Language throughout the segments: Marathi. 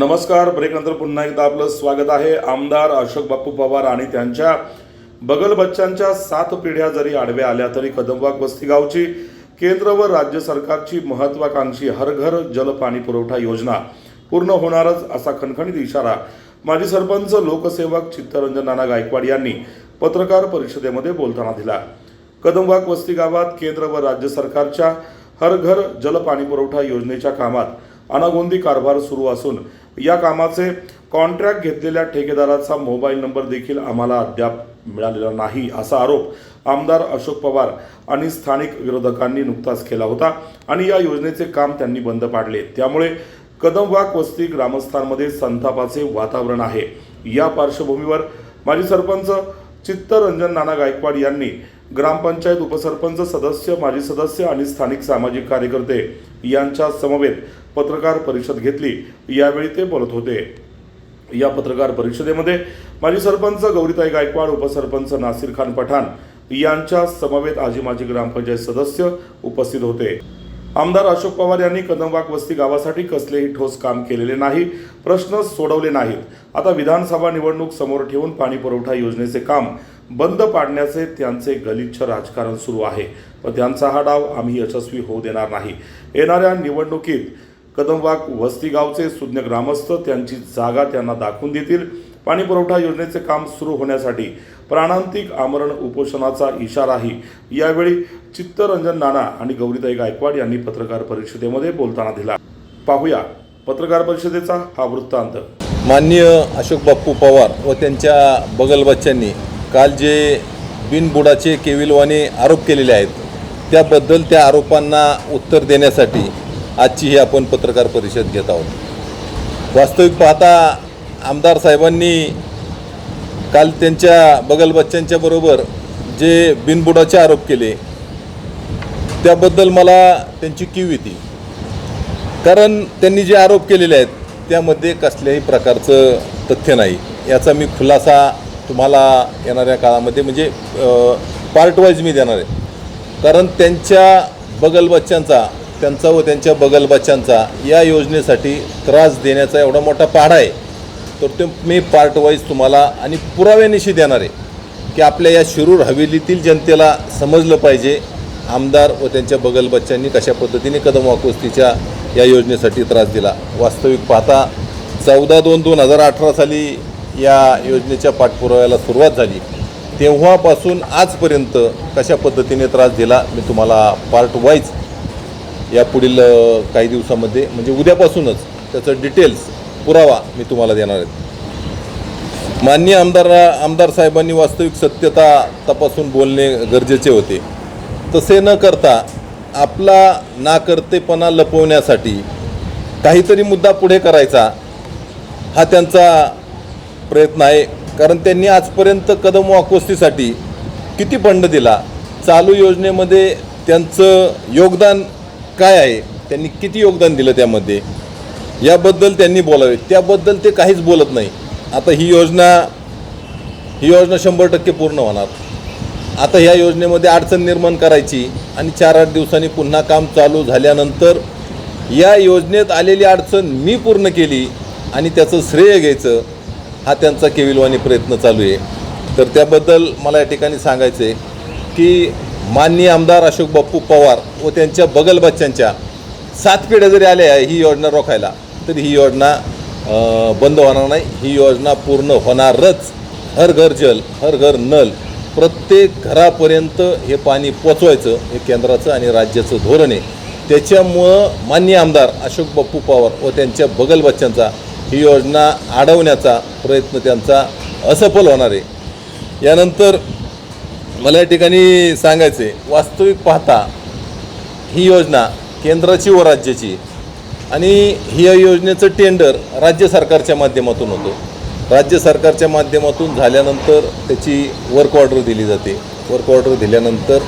नमस्कार. ब्रेकनंतर पुन्हा एकदा आपलं स्वागत आहे. आमदार अशोक बापू पवार आणि त्यांच्या बगल बच्चांच्या सात पिढ्या जरी आडव्या आल्या तरी कदमबाग वस्ती गावची केंद्र व राज्य सरकारची महत्वाकांक्षी हर घर जल पाणी पुरवठा योजना पूर्ण होणारच असा खणखणीत इशारा माजी सरपंच लोकसेवक चित्तरंजन नाना गायकवाड यांनी पत्रकार परिषदेमध्ये बोलताना दिला. कदमबाग वस्ती गावात केंद्र व राज्य सरकारच्या हर घर जल पाणी पुरवठा योजनेच्या कामात अनागोंदी कारभार सुरू असून या कामाचे कॉन्ट्रॅक्ट घेतलेल्या ठेकेदाराचा मोबाईल नंबर देखील आम्हाला अद्याप मिळालेला नाही असा आरोप आमदार अशोक पवार आणि स्थानिक विरोधकांनी नुकताच केला होता आणि या योजनेचे काम त्यांनी बंद पाडले. त्यामुळे कदमवाक वस्ती ग्रामस्थांमध्ये संतापाचे वातावरण आहे. या पार्श्वभूमीवर माजी सरपंच चित्तरंजन नाना गायकवाड यांनी ग्रामपंचायत उपसरपंच सदस्य माजी सदस्य आणि स्थानिक सामाजिक कार्यकर्ते यांच्या समवेत पत्रकार परिषद घेतली. यावेळी ते बोलत होते. या पत्रकार परिषदेमध्ये माजी सरपंच गौरीताई गायकवाड उपसरपंच नासिर खान पठाण यांच्या समवेत आजी माजी ग्रामपंचायत सदस्य उपस्थित होते. आमदार अशोक पवार यांनी कदमबाग वस्ती गावासाठी कसलेही ठोस काम केलेले नाही प्रश्न सोडवले नाहीत. आता विधानसभा निवडणूक समोर ठेवून पाणी पुरवठा योजनेचे काम बंद पाडण्याचे त्यांचे गलिच्छ राजकारण सुरू आहे. पण त्यांचा हा डाव आम्ही यशस्वी होऊ देणार नाही. येणाऱ्या निवडणुकीत कदमबाग वस्ती गावचे सुज्ञ ग्रामस्थ त्यांची जागा त्यांना दाखवून देतील. पाणी पुरवठा योजनेचे काम सुरू होण्यासाठी प्राणांतिक आमरण उपोषणाचा इशाराही यावेळी चित्तरंजन नाना आणि गौरीताई गायकवाड यांनी पत्रकार परिषदेमध्ये बोलताना दिला. पाहूया पत्रकार परिषदेचा हा वृत्तांत. माननीय अशोक बाप्पू पवार व त्यांच्या बगलबच्च्यांनी काल जे बिनबुडाचे केविलवाने आरोप केलेले आहेत त्याबद्दल त्या आरोपांना उत्तर देण्यासाठी आजची ही आपण पत्रकार परिषद घेत आहोत. वास्तविक पाहता आमदार साहेबांनी काल त्यांच्या बगलबच्च्यांच्या बरोबर जे बिनबुडाचे आरोप केले त्याबद्दल मला त्यांची कीव येते. कारण त्यांनी जे आरोप केलेले आहेत त्यामध्ये कसल्याही प्रकारचं तथ्य नाही. याचा मी खुलासा तुम्हाला येणाऱ्या काळामध्ये म्हणजे पार्ट वाईज मी देणार आहे. कारण त्यांच्या बगल बच्च्यांचा त्यांचा व त्यांच्या बगलबच्च्यांचा या योजनेसाठी त्रास देण्याचा एवढा मोठा पाढा आहे. तर ते मी पार्ट वाईज तुम्हाला आणि पुराव्यानिशी देणार आहे की आपल्या या शिरूर हवेलीतील जनतेला समजलं पाहिजे आमदार व त्यांच्या बगलबच्च्यांनी कशा पद्धतीने कदम वाकोस्तीच्या या योजनेसाठी त्रास दिला. वास्तविक पाहता चौदा दोन दोन हजार अठरा साली या योजनेच्या पाठपुराव्याला सुरुवात झाली. तेव्हापासून आजपर्यंत कशा पद्धतीने त्रास दिला मी तुम्हाला पार्ट वाईज या पुढील काही दिवसामध्ये म्हणजे उद्यापासूनच त्याचं डिटेल्स पुरावा मी तुम्हाला देणार आहे. माननीय आमदार आमदार साहेबांनी वास्तविक सत्यता तपासून बोलणे गरजेचे होते. तसे न करता आपला नाकर्तेपणा लपवण्यासाठी काहीतरी मुद्दा पुढे करायचा हा त्यांचा प्रयत्न आहे. कारण त्यांनी आजपर्यंत कदम वाकोस्तीसाठी किती फंड दिला चालू योजनेमध्ये त्यांचं योगदान काय आहे? त्यांनी किती योगदान दिलं त्यामध्ये? याबद्दल त्यांनी बोलावे. त्याबद्दल ते काहीच बोलत नाही. आता ही योजना ही योजना शंभर टक्के पूर्ण होणार. आता ह्या योजनेमध्ये अडचण निर्माण करायची आणि चार आठ दिवसांनी पुन्हा काम चालू झाल्यानंतर या योजनेत आलेली अडचण मी पूर्ण केली आणि त्याचं श्रेय घ्यायचं हा त्यांचा केविलवाणी प्रयत्न चालू आहे. तर त्याबद्दल मला या ठिकाणी सांगायचं आहे की माननीय आमदार अशोक बाप्पू पवार व त्यांच्या बगलबच्च्यांच्या सात पिढ्या जरी आल्या ही योजना रोखायला तरी ही योजना बंद होणार नाही. ही योजना पूर्ण होणारच. हर घर जल हर घर नल. प्रत्येक घरापर्यंत हे पाणी पोचवायचं हे केंद्राचं आणि राज्याचं धोरण आहे. त्याच्यामुळं मान्य आमदार अशोक बाप्पू पवार व त्यांच्या बगलबच्च्यांचा ही योजना अडवण्याचा प्रयत्न त्यांचा असफल होणार आहे. यानंतर मला या ठिकाणी सांगायचं आहे वास्तविक पाहता ही योजना केंद्राची व राज्याची. आणि ही या योजनेचं टेंडर राज्य सरकारच्या माध्यमातून होतं. राज्य सरकारच्या माध्यमातून झाल्यानंतर त्याची वर्क ऑर्डर दिली जाते. वर्क ऑर्डर दिल्यानंतर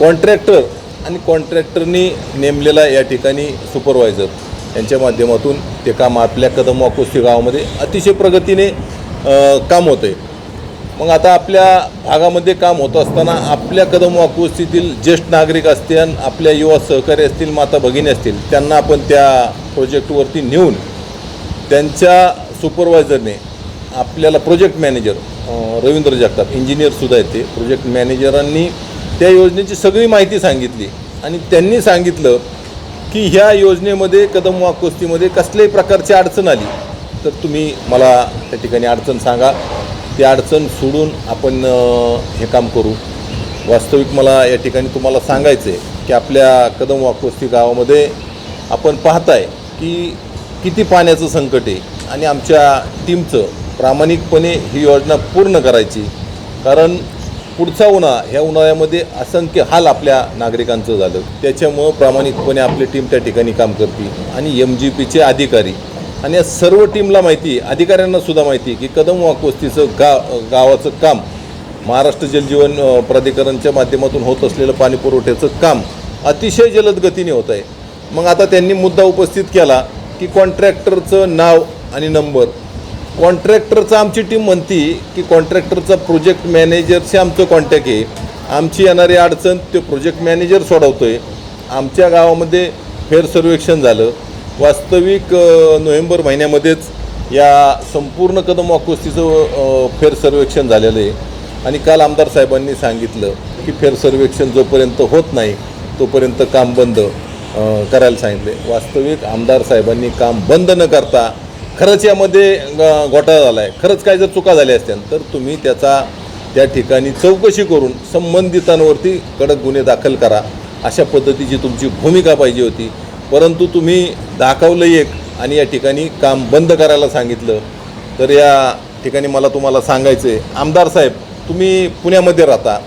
कॉन्ट्रॅक्टर आणि कॉन्ट्रॅक्टरनी नेमलेला या ठिकाणी सुपरवायझर यांच्या माध्यमातून ते काम आपल्या कदम वाकोस्ती गावामध्ये अतिशय प्रगतीने काम होतं आहे मग आता आपल्या भागामध्ये काम होत असताना आपल्या कदम वाकुस्तीतील ज्येष्ठ नागरिक असतील आपल्या युवा सहकारी असतील माता भगिनी असतील त्यांना आपण त्या प्रोजेक्टवरती नेऊन त्यांच्या सुपरवायझरने आपल्याला प्रोजेक्ट मॅनेजर रवींद्र जगताप इंजिनियरसुद्धा येते. प्रोजेक्ट मॅनेजरांनी त्या योजनेची सगळी माहिती सांगितली. आणि त्यांनी सांगितलं की ह्या योजनेमध्ये कदम वाकोस्तीमध्ये कसल्याही प्रकारची अडचण आली तर तुम्ही मला त्या ठिकाणी अडचण सांगा. ती अडचण सोडून आपण हे काम करू. वास्तविक मला या ठिकाणी तुम्हाला सांगायचं आहे की आपल्या कदम वाकोस्ती गावामध्ये आपण पाहताय की किती पाण्याचं संकट आहे आणि आमच्या टीमचं प्रामाणिकपणे ही योजना पूर्ण करायची. कारण पुढचा उन्हाळा ह्या उन्हाळ्यामध्ये असंख्य हाल आपल्या नागरिकांचं झालं. त्याच्यामुळं प्रामाणिकपणे आपली टीम त्या ठिकाणी काम करते आणि एम जी पीचे अधिकारी आणि या सर्व टीमला माहिती अधिकाऱ्यांना सुद्धा माहिती की कदम वाकवस्तीचं गाव गावाचं काम महाराष्ट्र जलजीवन प्राधिकरणच्या माध्यमातून होत असलेलं पाणी पुरवठ्याचं काम अतिशय जलद गतीने होत आहे. मग आता त्यांनी मुद्दा उपस्थित केला की कॉन्ट्रॅक्टरचं नाव आणि नंबर. कॉन्ट्रॅक्टरचं आमची टीम म्हणती की कॉन्ट्रॅक्टरचा प्रोजेक्ट मॅनेजरशी आमचं कॉन्टॅक्ट आहे. आमची येणारी अडचण तो प्रोजेक्ट मॅनेजर सोडवतो आहे आमच्या गावामध्ये फेर सर्वेक्षण झालं. वास्तविक नोव्हेंबर महिन्यामध्येच या संपूर्ण कदम वाकुस्तीचं फेर सर्वेक्षण झालेलं आहे. आणि काल आमदार साहेबांनी सांगितलं की फेर सर्वेक्षण जोपर्यंत होत नाही तोपर्यंत काम बंद करायला सांगितले. वास्तविक आमदार साहेबांनी काम बंद न करता खरंच यामध्ये ग- घोटाळा झाला आहे खरंच काय जर चुका झाल्या असत्या तर तुम्ही त्याचा त्या ठिकाणी चौकशी करून संबंधितांवरती कडक गुन्हे दाखल करा. अशा पद्धतीची तुमची भूमिका पाहिजे होती. परंतु तुम्ही दाखवलं एक आणि या ठिकाणी काम बंद करायला सांगितलं तर या ठिकाणी मला तुम्हाला सांगायचं आहे आमदार साहेब तुम्ही पुण्यामध्ये राहता.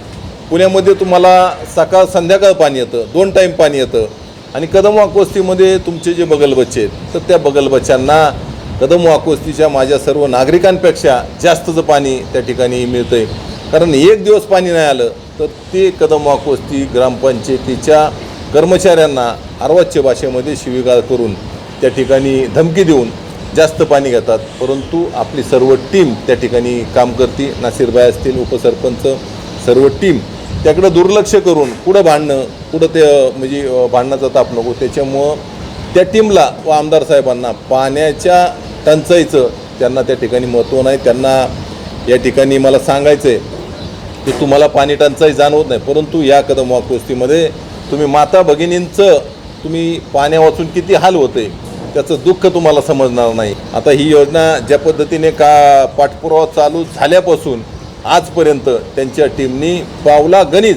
पुण्यामध्ये तुम्हाला सकाळ संध्याकाळ पाणी येतं दोन टाईम पाणी येतं. आणि कदम वाकोस्तीमध्ये तुमचे जे बगलबच्चे आहेत तर त्या बगलबच्च्यांना कदम वाकोस्तीच्या माझ्या सर्व नागरिकांपेक्षा जास्तचं पाणी त्या ठिकाणी मिळतं आहे कारण एक दिवस पाणी नाही आलं तर ते कदम वाकोस्ती ग्रामपंचायतीच्या कर्मचाऱ्यांना अर्वाच्य भाषेमध्ये शिवीगाळ करून त्या ठिकाणी धमकी देऊन जास्त पाणी घेतात. परंतु आपली सर्व टीम त्या ठिकाणी काम करते. नासिरबाई असतील उपसरपंच सर्व टीम त्याकडं दुर्लक्ष करून पुढं भांडणं पुढं ते म्हणजे भांडणाचा ताप नको. त्याच्यामुळं त्या टीमला व आमदार साहेबांना पाण्याच्या टंचाईचं त्यांना त्या ठिकाणी महत्त्व नाही. त्यांना या ठिकाणी मला सांगायचं आहे की तुम्हाला पाणी टंचाई जाणवत नाही. परंतु या कदम वाकोस्तीमध्ये तुम्ही माता भगिनींचं तुम्ही पाण्या वाचून किती हाल होते त्याचं दुःख तुम्हाला समजणार नाही. आता ही योजना ज्या पद्धतीने का पाठपुरावा चालू झाल्यापासून आजपर्यंत त्यांच्या टीमनी पावला गणित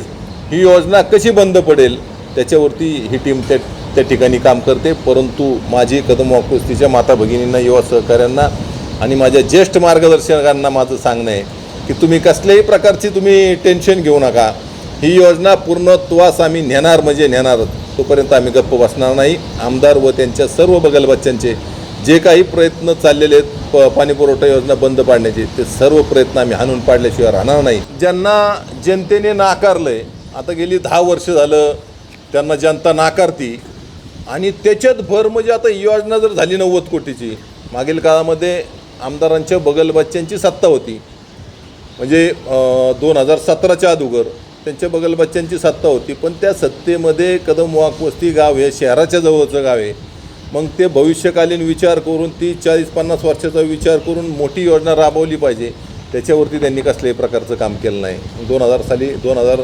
ही योजना कशी बंद पडेल त्याच्यावरती ही टीम त्या त्या ठिकाणी काम करते. परंतु माझी कदम वाकुस्तीच्या माता भगिनींना युवा सहकाऱ्यांना आणि माझ्या ज्येष्ठ मार्गदर्शकांना माझं सांगणं आहे की तुम्ही कसल्याही प्रकारची तुम्ही टेन्शन घेऊ नका. ही योजना पूर्णत्वास आम्ही नेणार म्हणजे नेणारच तोपर्यंत आम्ही गप्प बसणार नाही. आमदार व त्यांच्या सर्व बगलबच्च्यांचे जे काही प्रयत्न चाललेले आहेत प पाणी पुरवठा योजना बंद पाडण्याचे ते सर्व प्रयत्न आम्ही हाणून पाडल्याशिवाय राहणार नाही. ज्यांना जनतेने नाकारलं आहे आता गेली दहा वर्ष झालं त्यांना जनता नाकारती. आणि त्याच्यात भर म्हणजे आता ही योजना जर झाली नव्वद कोटीची मागील काळामध्ये आमदारांच्या बगलबच्च्यांची सत्ता होती. म्हणजे दोन हजार सतराच्या अगोदर त्यांच्या बगल बच्च्यांची सत्ता होती. पण त्या सत्तेमध्ये कदम वाकवस्ती गाव हे शहराच्या जवळचं गाव आहे. मग ते भविष्यकालीन विचार करून ती चाळीस पन्नास वर्षाचा विचार करून मोठी योजना राबवली पाहिजे. त्याच्यावरती त्यांनी कसल्याही प्रकारचं काम केलं नाही. दोन हजार साली दोन हजार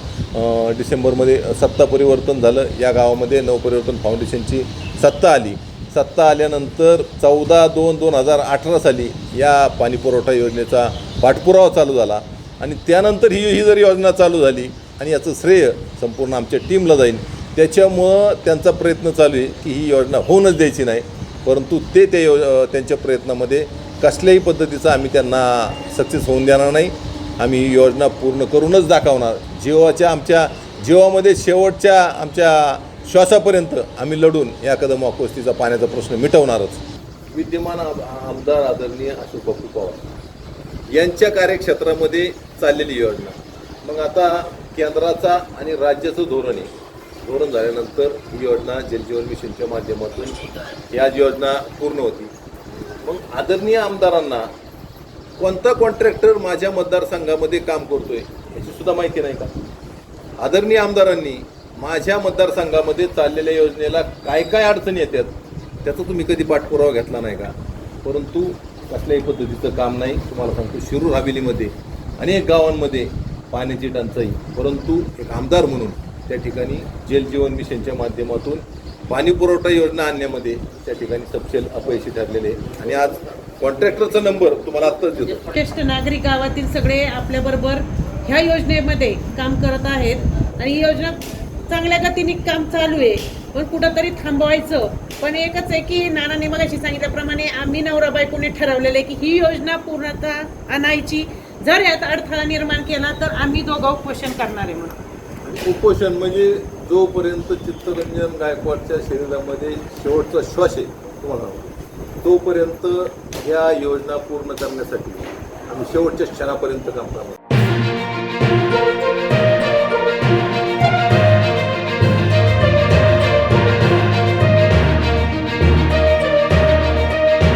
डिसेंबरमध्ये सत्ता परिवर्तन झालं. या गावामध्ये नवपरिवर्तन फाउंडेशनची सत्ता आली. सत्ता आल्यानंतर चौदा दोन दोन हजार अठरा साली या पाणीपुरवठा योजनेचा पाठपुरावा चालू झाला. आणि त्यानंतर ही ही जर योजना चालू झाली आणि याचं श्रेय संपूर्ण आमच्या टीमला जाईल. त्याच्यामुळं त्यांचा प्रयत्न चालू आहे की ही योजना होऊनच द्यायची नाही. परंतु ते त्या यो त्यांच्या प्रयत्नामध्ये कसल्याही पद्धतीचा आम्ही त्यांना सक्सेस होऊन देणार नाही. आम्ही ही योजना पूर्ण करूनच दाखवणार. जीवाच्या आमच्या जीवामध्ये शेवटच्या आमच्या श्वासापर्यंत आम्ही लढून या कदम वाकोस्तीचा पाण्याचा प्रश्न मिटवणारच. विद्यमान आमदार आदरणीय अशोक बापू पवार यांच्या कार्यक्षेत्रामध्ये चाललेली योजना. मग आता केंद्राचा आणि राज्याचं धोरण. आहे धोरण झाल्यानंतर ही योजना जलजीवन मिशनच्या माध्यमातून याच योजना पूर्ण होती. मग आदरणीय आमदारांना कोणता कॉन्ट्रॅक्टर माझ्या मतदारसंघामध्ये काम करतोय याची सुद्धा माहिती नाही का? आदरणीय आमदारांनी माझ्या मतदारसंघामध्ये चाललेल्या योजनेला काय काय अडचणी येतात त्याचा तुम्ही कधी पाठपुरावा घेतला नाही का? परंतु कसल्याही पद्धतीचं काम नाही तुम्हाला सांगतो शिरूर हवेलीमध्ये अनेक गावांमध्ये पाण्याची टंचाई. परंतु एक आमदार म्हणून त्या ठिकाणी जल जीवन मिशनच्या माध्यमातून पाणी पुरवठा योजना आणण्यामध्ये त्या ठिकाणी सपशेल अपयशी ठरलेले आहे. आणि आज कॉन्ट्रॅक्टरचा नंबर तुम्हाला आत्ताच देतो. ज्येष्ठ नागरिक गावातील सगळे आपल्याबरोबर ह्या योजनेमध्ये काम करत आहेत. आणि ही योजना चांगल्या गतीने काम चालू आहे. पण कुठंतरी थांबवायचं. पण एकच आहे की नानाने मगाशी सांगितल्याप्रमाणे आम्ही नवरा बायकोने ठरवलेलं आहे की ही योजना पूर्णतः आणायची. जर यात अडथळा निर्माण केला तर आम्ही दोघं उपोषण करणार आहे म्हणून. उपोषण म्हणजे जोपर्यंत चित्तरंजन गायकवाडच्या शरीरामध्ये शेवटचा श्वास आहे तुम्हाला तोपर्यंत या योजना पूर्ण करण्यासाठी आम्ही शेवटच्या क्षणापर्यंत काम करणार